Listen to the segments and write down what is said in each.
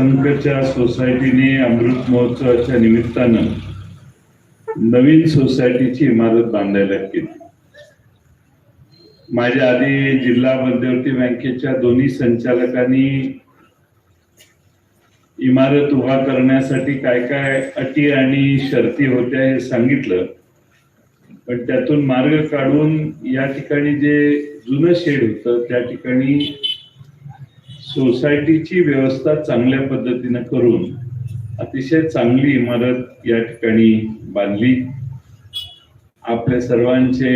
संघच्या सोसायटीने अमृत महोत्सवाच्या निमित्तानं नवीन सोसायटीची इमारत बांधायला केली. माझ्या आधी जिल्हा मध्यवर्ती बँकेच्या दोन्ही संचालकांनी इमारत उभा करण्यासाठी काय काय अटी आणि शर्ती होत्या हे सांगितलं. पण त्यातून मार्ग काढून या ठिकाणी जे जुनं शेड होतं त्या ठिकाणी सोसायटीची व्यवस्था चांगल्या पद्धतीनं करून अतिशय चांगली इमारत या ठिकाणी बांधली. आपल्या सर्वांचे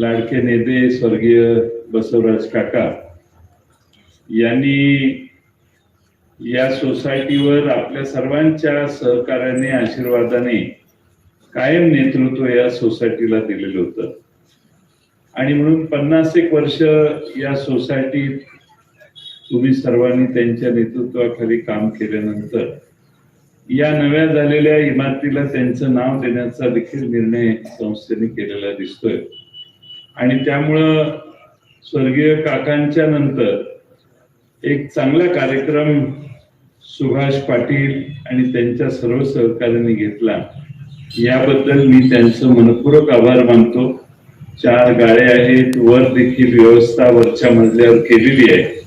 लाडके नेते स्वर्गीय बसवराज काका यांनी या सोसायटीवर आपल्या सर्वांच्या सहकार्याने आशीर्वादाने कायम नेतृत्व या सोसायटीला दिलेलं होतं. आणि म्हणून पन्नास एक वर्ष या सोसायटीत तुम्ही सर्वांनी त्यांच्या नेतृत्वाखाली काम केल्यानंतर या नव्या झालेल्या इमारतीला त्यांचं नाव देण्याचा देखील निर्णय संस्थेने केलेला दिसतोय. आणि त्यामुळं स्वर्गीय काकांच्या नंतर एक चांगला कार्यक्रम सुभाष पाटील आणि त्यांच्या सर्व सहकार्याने घेतला. याबद्दल मी त्यांचं मनपूर्वक आभार मानतो. चार गाड्या आहेत वर देखील व्यवस्था वरच्या मजल्यावर केलेली आहे.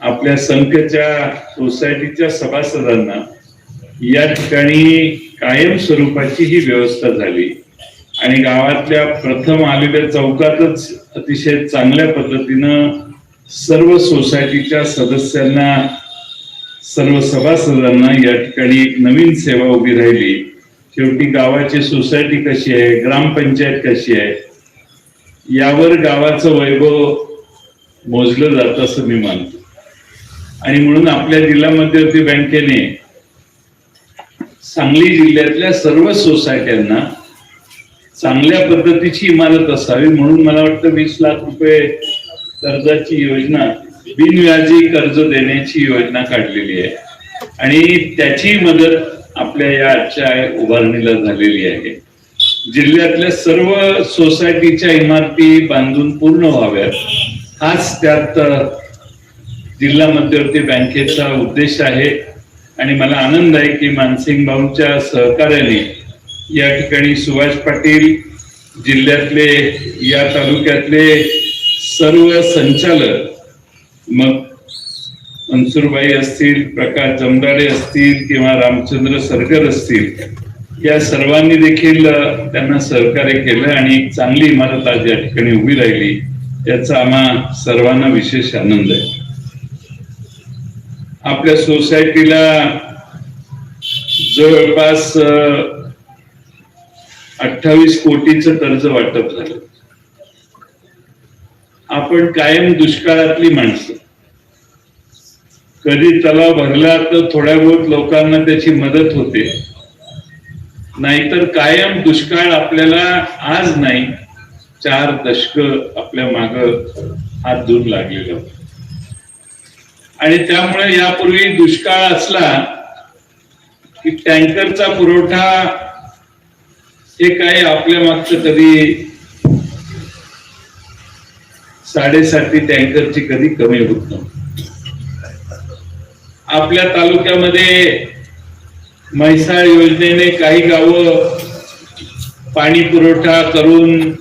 आपल्या संघच्या सोसायटीच्या सभासदांना या ठिकाणी कायम स्वरूपाची ही व्यवस्था झाली. आणि गावातल्या प्रथम आलेल्या चौकातच अतिशय चांगल्या पद्धतीनं सर्व सोसायटीच्या सदस्यांना सर्व सभासदांना या ठिकाणी एक नवीन सेवा उभी राहिली. शेवटी गावाची सोसायटी कशी आहे ग्रामपंचायत कशी आहे यावर गावाचं वैभव मोजलं जात असं मी मानतो. आणि म्हणून आपल्या जिल्हा मध्यवर्ती बँकेने सांगली जिल्ह्यातल्या सर्व सोसायट्यांना चांगल्या पद्धतीची इमारत असावी म्हणून मला वाटतं वीस लाख रुपये कर्जाची योजना बिनव्याजी कर्ज देण्याची योजना काढलेली आहे. आणि त्याची मदत आपल्या या आजच्या उभारणीला झालेली आहे. जिल्ह्यातल्या सर्व सोसायटीच्या इमारती बांधून पूर्ण व्हाव्यात. हाच त्यात जिल्हा मध्यवर्ती बँकेचा उद्देश आहे आणि मला आनंद आहे की मानसिंग भाऊंच्या सहकार्याने या ठिकाणी सुभाष पाटील जिल्ह्यातले या तालुक्यातले सर्व संचालक मग मनसूरबाई असतील प्रकाश जमदाडे असतील किंवा रामचंद्र सरगर असतील या सर्वांनी देखील त्यांना सहकार्य केलं आणि एक चांगली इमारत आज या ठिकाणी उभी राहिली. याचा आम्हा सर्वांना विशेष आनंद आहे. आपल्या सोसायटीला जवळपास अठ्ठावीस कोटीचं कर्ज वाटप झालं. आपण कायम दुष्काळातली माणसं. कधी तलाव भरला तर थोड्या बहुत लोकांना त्याची मदत होते. नाहीतर कायम दुष्काळ आपल्याला आज नाही चार दशक आपल्या माग हात धुवून लागलेलं होतं. आणि त्यामुळे यापूर्वी दुष्काळ असला की टँकरचा पुरवठा हे काही आपल्या मागचं कधी साडेसाती टँकरची कधी कमी होत नव्हती. आपल्या तालुक्यामध्ये म्हैसाळ योजनेने काही गावं पाणी पुरवठा करून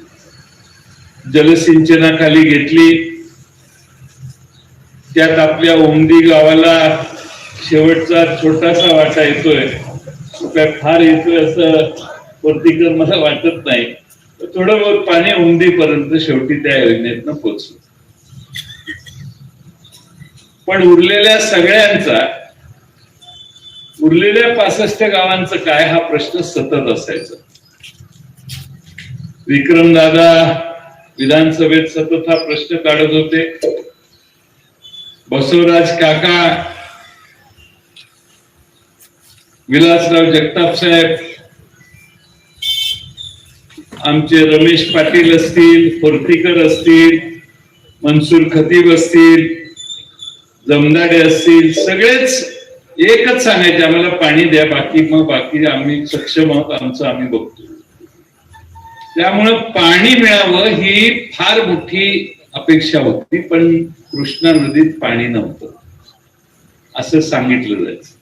जलसिंचनाखाली घेतली. त्यात आपल्या ओमदी गावाला शेवटचा छोटासा वाटा येतोय. काय फार येतोय असं वर्तीकर मला वाटत नाही. थोडं बहुत पाणी उमदीपर्यंत शेवटी त्या योजनेतनं पोचलो पण उरलेल्या सगळ्यांचा उरलेल्या पासष्ट गावांचं काय हा प्रश्न सतत असायचा. विक्रमदादा विधानसभेत सतत हा प्रश्न काढत होते. बसवराज काका विलासराव जगताप साहेब आमचे रमेश पाटील असतील फोर्तीकर असतील मनसूर खतीब असतील जमदाडे असतील सगळेच एकच सांगायचे आम्हाला पाणी द्या बाकी मग बाकी आम्ही सक्षम आहोत आमचं आम्ही बघतो. त्यामुळं पाणी मिळावं ही फार मोठी अपेक्षा होती पण कृष्णा नदीत पाणी नव्हतं. असं सांगितलं जायचं.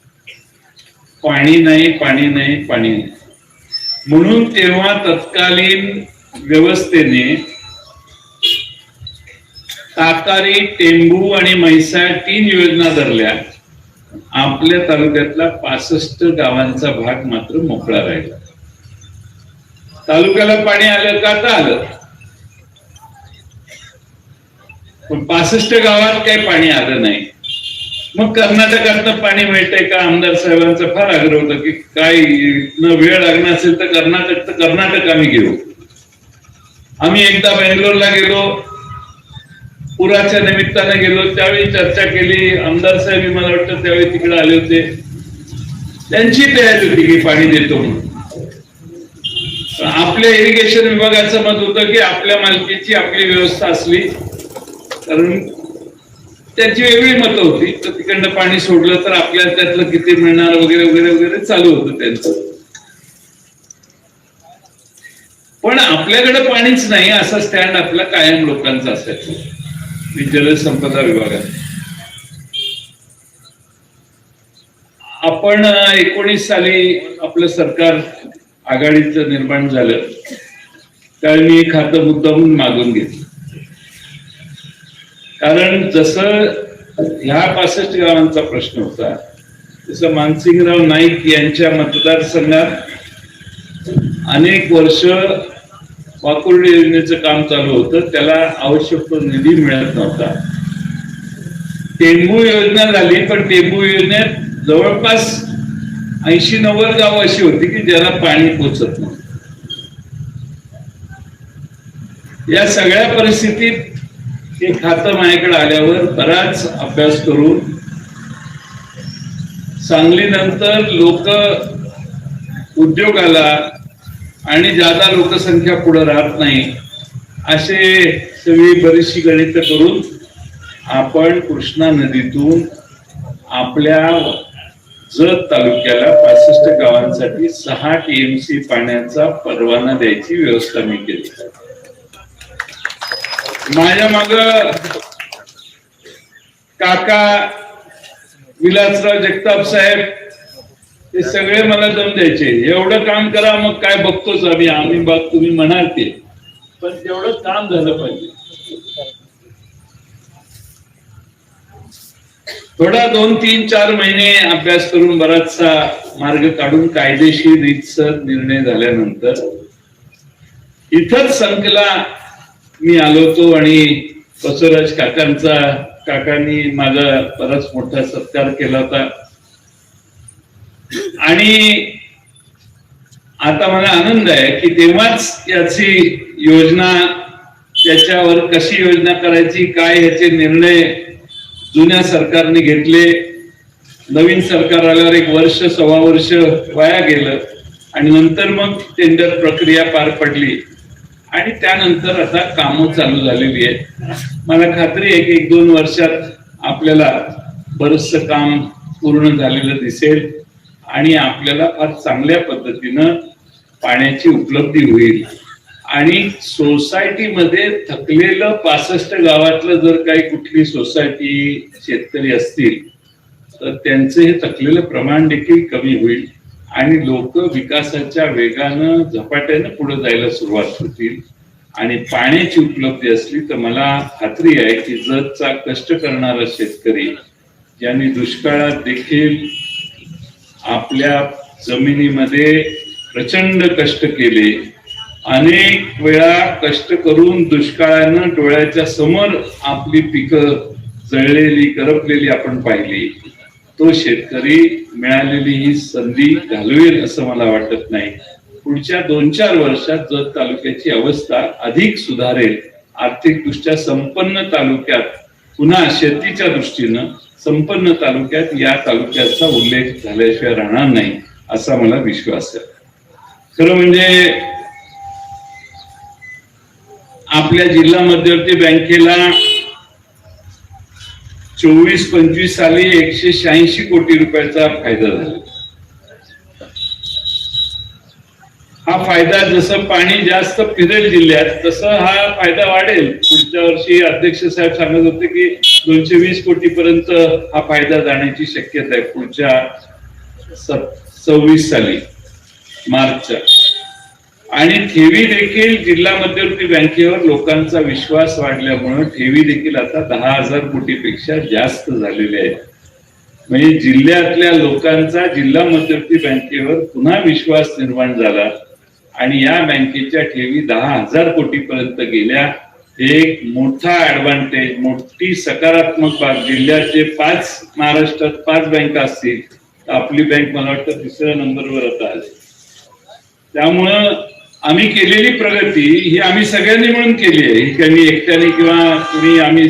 पाणी नाही पाणी नाही पाणी नाही. म्हणून तेव्हा तत्कालीन व्यवस्थेने ताकारी टेंबू आणि म्हैसाळ तीन योजना धरल्या. आपल्या तालुक्यातला पासष्ट गावांचा भाग मात्र मोकळा राहिला. तालुक्याला पाणी आलं का? तर आलं. पण पासष्ट गावात काही पाणी आलं नाही. मग कर्नाटकातनं पाणी मिळतंय का? आमदार साहेबांचा फार आग्रह होता की काय न वेळ लागणार असेल तर कर्नाटक तर कर्नाटक आम्ही घेऊ. आम्ही एकदा बेंगलोरला गेलो पुराच्या निमित्ताने गेलो त्यावेळी चर्चा केली. आमदार साहेब मला वाटतं त्यावेळी तिकडे आले होते. त्यांची तयारी होती की पाणी देतो म्हणून. आपल्या इरिगेशन विभागाचं मत होतं की आपल्या मालकीची आपली व्यवस्था असली कारण त्यांची वेगळी मतं होती. तर तिकडनं पाणी सोडलं तर आपल्याला त्यातलं किती मिळणार वगैरे वगैरे वगैरे चालू होतं त्यांचं. पण आपल्याकडे पाणीच नाही असा स्टँड आपला कायम लोकांचा असायचा मी जलसंपदा विभागात. आपण एकोणीस साली आपलं सरकार आघाडीचं निर्माण झालं. त्यावेळी मी खातं मुद्दामून मागून घेतलं. कारण जसं ह्या पासष्ट गावांचा प्रश्न होता तसं मानसिंगराव नाईक यांच्या मतदारसंघात अनेक वर्ष वाकुर्डी योजनेचं काम चालू होतं त्याला आवश्यक तो निधी मिळत नव्हता. टेंबू योजना झाली पण टेंबू योजनेत जवळपास ऐंशी नव्वद गाव अशी होती की ज्याला पाणी पोचत नव्हतं. या सगळ्या परिस्थितीत हे खातं माझ्याकडे आल्यावर बराच अभ्यास करून सांगलीनंतर लोक उद्योगाला आणि जादा लोकसंख्या पुढे राहत नाही असे सगळी बरीचशी गणित करून आपण कृष्णा नदीतून आपल्या जत तालुक्याला पासष्ट गावांसाठी सहा एम सी पाण्याचा परवाना द्यायची व्यवस्था मी केली. माझ्या माग काका विलासराव जगताप साहेब ते सगळे मला दम द्यायचे. एवढं काम करा मग काय बघतोच आम्ही आम्ही बघ तुम्ही म्हणाल ते. पण तेवढं काम झालं पाहिजे. थोडा दोन तीन चार महिने अभ्यास करून बराचसा मार्ग काढून कायदेशीर रीतसर निर्णय झाल्यानंतर इथंच संकला मी आलो होतो आणि बसवराज काकांचा काकांनी माझा बराच मोठा सत्कार केला होता. आणि आता मला आनंद आहे की तेव्हाच याची योजना त्याच्यावर कशी योजना करायची काय ह्याचे निर्णय जुन्या सरकारने घेतले. नवीन सरकार आल्यावर एक वर्ष सव्वा वर्ष वाया गेलं आणि नंतर मग टेंडर प्रक्रिया पार पडली. आणि त्यानंतर आता कामं चालू झालेली आहेत. मला खात्री आहे की एक दोन वर्षात आपल्याला बरचसं काम पूर्ण झालेलं दिसेल आणि आपल्याला फार चांगल्या पद्धतीनं पाण्याची उपलब्धी होईल. आणि सोसायटीमध्ये थकलेलं पासष्ट गावातलं जर काही कुठली सोसायटी शेतकरी असतील तर त्यांचं हे थकलेलं प्रमाण देखील कमी होईल. आणि लोक विकासाच्या वेगानं झपाट्यानं पुढे जायला सुरुवात होतील. आणि पाण्याची उपलब्धी असली तर मला खात्री आहे की जतचा कष्ट करणारा शेतकरी ज्यांनी दुष्काळात देखील आपल्या जमिनीमध्ये प्रचंड कष्ट केले अनेक वेळा कष्ट करून दुष्काळानं डोळ्याच्या समोर आपली पिकं जळलेली करपलेली आपण पाहिली. तो शेतकरी मिळालेली ही संधी घालवेल असं मला वाटत नाही. पुढच्या दोन चार वर्षात जत तालुक्याची अवस्था अधिक सुधारेल आर्थिकदृष्ट्या संपन्न तालुक्यात पुन्हा शेतीच्या दृष्टीनं संपन्न तालुक्यात या तालुक्याचा उल्लेख झाल्याशिवाय राहणार नाही असा मला विश्वास आहे. खरं म्हणजे आपल्या जिल्हा मध्यवर्ती बँकेला चोवीस पंचवीस साली एकशे शहाऐंशी कोटी रुपयाचा फायदा झाला. हा फायदा जसं पाणी जास्त फिरेल जिल्ह्यात तसं हा फायदा वाढेल. पुढच्या वर्षी अध्यक्ष साहेब सांगत होते की दोनशे वीस कोटी पर्यंत हा फायदा जाण्याची शक्यता आहे पुढच्या सव्वीस साली मार्चच्या. आणि ठेवी देखील जिल्हा मध्यवर्ती बँकेवर लोकांचा विश्वास वाढल्यामुळे ठेवी देखील आता दहा हजार कोटीपेक्षा जास्त झालेल्या आहेत. म्हणजे जिल्ह्यातल्या लोकांचा जिल्हा मध्यवर्ती बँकेवर पुन्हा विश्वास निर्माण झाला आणि या बँकेच्या ठेवी दहा हजार कोटीपर्यंत गेल्या. हे एक मोठा ऍडव्हान्टेज मोठी सकारात्मक बाब. जिल्ह्याचे पाच महाराष्ट्रात पाच बँका असतील आपली बँक मला वाटतं तिसऱ्या नंबरवर आता आली त्यामुळं आम्ही केलेली प्रगती ही आम्ही सगळ्यांनी मिळून केली आहे. ही त्यांनी एकट्याने किंवा तुम्ही आम्ही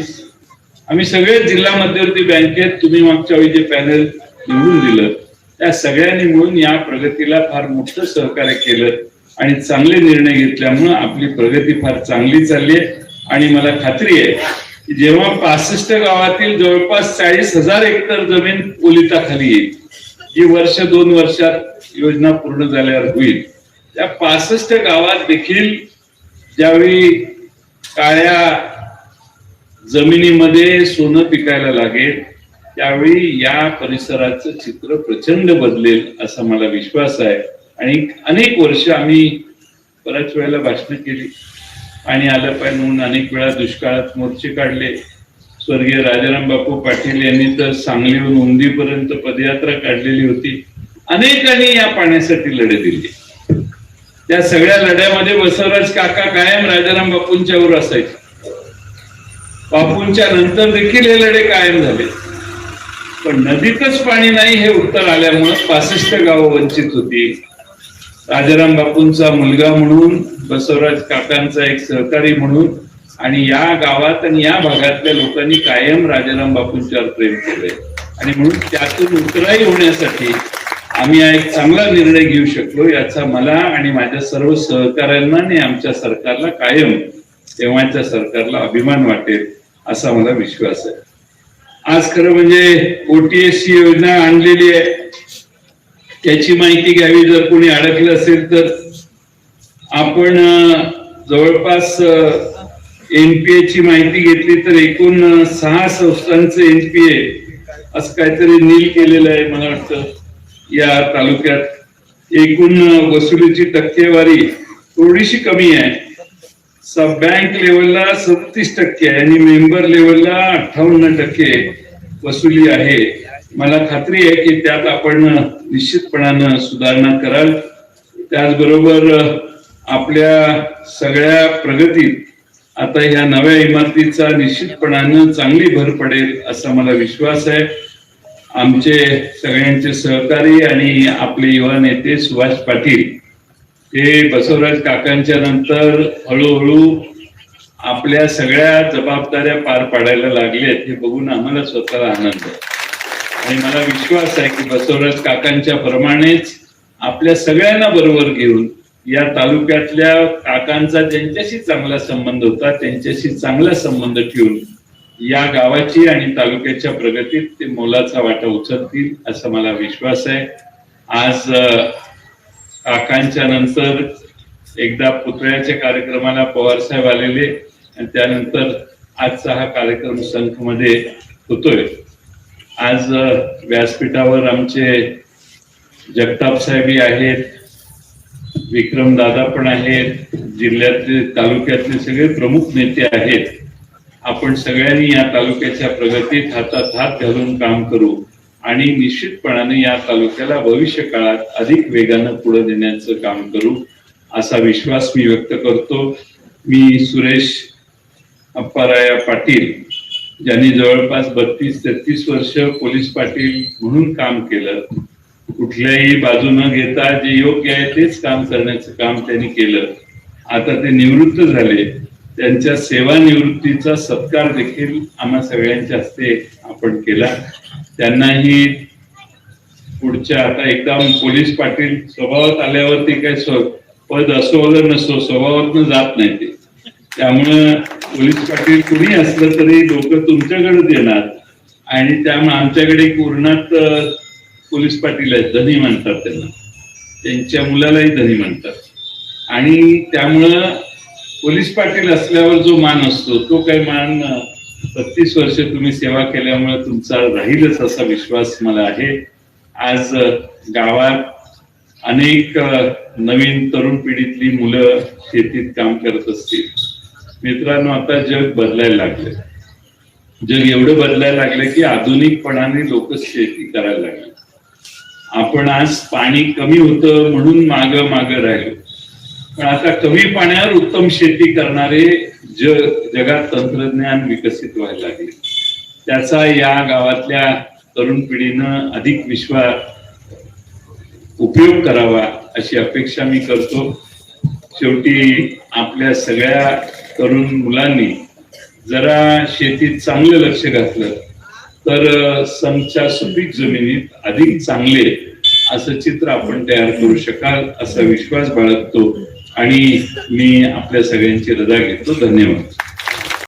आम्ही सगळे जिल्हा मध्यवर्ती बँकेत तुम्ही मागच्या वेळी जे पॅनल निवडून दिलं त्या सगळ्यांनी मिळून या प्रगतीला फार मोठं सहकार्य केलं आणि चांगले निर्णय घेतल्यामुळं आपली प्रगती फार चांगली चालली आहे. आणि मला खात्री आहे की जेव्हा पासष्ट गावातील जवळपास चाळीस हजार हेक्टर जमीन ओलिताखाली येईल जी वर्ष दोन वर्षात योजना पूर्ण झाल्यावर होईल. त्या पासष्ट गावात देखील ज्यावेळी काळ्या जमिनीमध्ये सोनं पिकायला लागेल त्यावेळी या परिसराचं चित्र प्रचंड बदलेल असा मला विश्वास आहे. आणि अनेक वर्ष आम्ही बऱ्याच वेळेला भाषण केली. पाणी आलं पाहिजे म्हणून अनेक वेळा दुष्काळात मोर्चे काढले. स्वर्गीय राजाराम बापू पाटील यांनी तर सांगलीहून उंदीपर्यंत पदयात्रा काढलेली होती. अनेकांनी या पाण्यासाठी लढे दिली. त्या सगळ्या लढ्यामध्ये बसवराज काका कायम राजाराम बापूंच्या वर असायचे. बापूंच्या नंतर देखील हे लढे कायम झाले. पण नदीतच पाणी नाही हे उत्तर आल्यामुळे पासष्ट गावं वंचित होती. राजाराम बापूंचा मुलगा म्हणून बसवराज काकांचा एक सहकारी म्हणून आणि या गावात आणि या भागातल्या लोकांनी कायम राजाराम बापूंच्यावर प्रेम केलंय. आणि म्हणून त्यातून उतराई होण्यासाठी आम्ही एक चांगला निर्णय घेऊ शकलो याचा मला आणि माझ्या सर्व सहकाऱ्यांना आणि आमच्या सरकारला कायम तेव्हाच्या सरकारला अभिमान वाटेल असा मला विश्वास आहे. आज खरं म्हणजे ओटीएसची योजना आणलेली आहे. त्याची माहिती घ्यावी जर कोणी अडकलं असेल तर. आपण जवळपास एनपीए ची माहिती घेतली तर एकूण सहा संस्थांचं एनपीए असं काहीतरी नील केलेलं आहे मला वाटतं. या तालुक्यात एकूण वसुलीची टक्केवारी थोडीशी कमी आहे. सब बँक लेवलला सत्तीस टक्के आणि मेंबर लेवलला अठ्ठावन्न टक्के वसुली आहे. मला खात्री आहे की त्यात आपण निश्चितपणानं सुधारणा कराल. त्याचबरोबर आपल्या सगळ्या प्रगतीत आता ह्या नव्या इमारतीचा निश्चितपणानं चांगली भर पडेल असा मला विश्वास आहे. आमचे सगळ्यांचे सहकारी आणि आपले युवा नेते सुभाष पाटील. हे बसवराज काकांच्या नंतर हळूहळू आपल्या सगळ्या जबाबदाऱ्या पार पाडायला लागल्यात हे बघून आम्हाला स्वतःला आनंद आहे. आणि मला विश्वास आहे की बसवराज काकांच्या प्रमाणेच आपल्या सगळ्यांना बरोबर घेऊन या तालुक्यातल्या काकांचा ज्यांच्याशी चांगला संबंध होता त्यांच्याशी चांगला संबंध ठेवून या गावाची आणि तालुक्याच्या प्रगतीत ते मोलाचा वाटा उचलतील असा मला विश्वास आहे. आज काकांच्या नंतर एकदा पुतळ्याच्या कार्यक्रमाला पवार साहेब आलेले आणि त्यानंतर आजचा हा कार्यक्रम संखमध्ये होतोय. आज व्यासपीठावर आमचे जगताप साहेबी आहेत विक्रम दादा पण आहेत जिल्ह्यातले तालुक्यातले सगळे प्रमुख नेते आहेत. आपण सगळ्यांनी या तालुक्याच्या प्रगतीत हातात हात घालून काम करू आणि निश्चितपणाने या तालुक्याला भविष्य काळात अधिक वेगानं पुढे नेण्याचं काम करू असा विश्वास मी व्यक्त करतो. मी सुरेश अप्पाराया पाटील ज्यांनी जवळपास बत्तीस तेहतीस वर्ष पोलीस पाटील म्हणून काम केलं कुठल्याही बाजू न घेता जे योग्य आहे तेच काम करण्याचं काम त्यांनी केलं. आता ते निवृत्त झाले. त्यांच्या सेवानिवृत्तीचा सत्कार देखील आम्हा सगळ्यांच्या हस्ते आपण केला. त्यांनाही पुढच्या आता एकदम पोलीस पाटील स्वभावात आल्यावरती काय स्व पद असो वगैरे स्वभावात स्वभावातनं जात नाही ते. त्यामुळं पोलीस पाटील कुणी असलं तरी लोक तुमच्याकडेच येणार आणि त्यामुळे आमच्याकडे पूर्णात पोलीस पाटील आहेत धनी म्हणतात त्यांना. त्यांच्या मुलालाही धनी म्हणतात. आणि त्यामुळं पोलीस पाटील असल्यावर जो मान असतो तो काही मान बत्तीस वर्ष तुम्ही सेवा केल्यामुळे तुमचा राहीलच असा विश्वास मला आहे. आज गावात अनेक नवीन तरुण पिढीतली मुलं शेतीत काम करत असतील. मित्रांनो आता जग बदलायला लागले जग एवढं बदलायला लागलं की आधुनिकपणाने लोक शेती करायला लागले. आपण आज पाणी कमी होतं म्हणून माग माग राहिलो. पण आता कमी पाण्यावर उत्तम शेती करणारे जग जगात तंत्रज्ञान विकसित व्हायला लागले. त्याचा या गावातल्या तरुण पिढीनं अधिक विश्वास उपयोग करावा अशी अपेक्षा मी करतो. शेवटी आपल्या सगळ्या तरुण मुलांनी जरा शेतीत चांगलं लक्ष घातलं तर समच्या सुपीक जमिनीत अधिक चांगले असं चित्र आपण तयार करू शकाल असा विश्वास बाळगतो. आणि मी आपल्या सगळ्यांची रजा घेतो. धन्यवाद.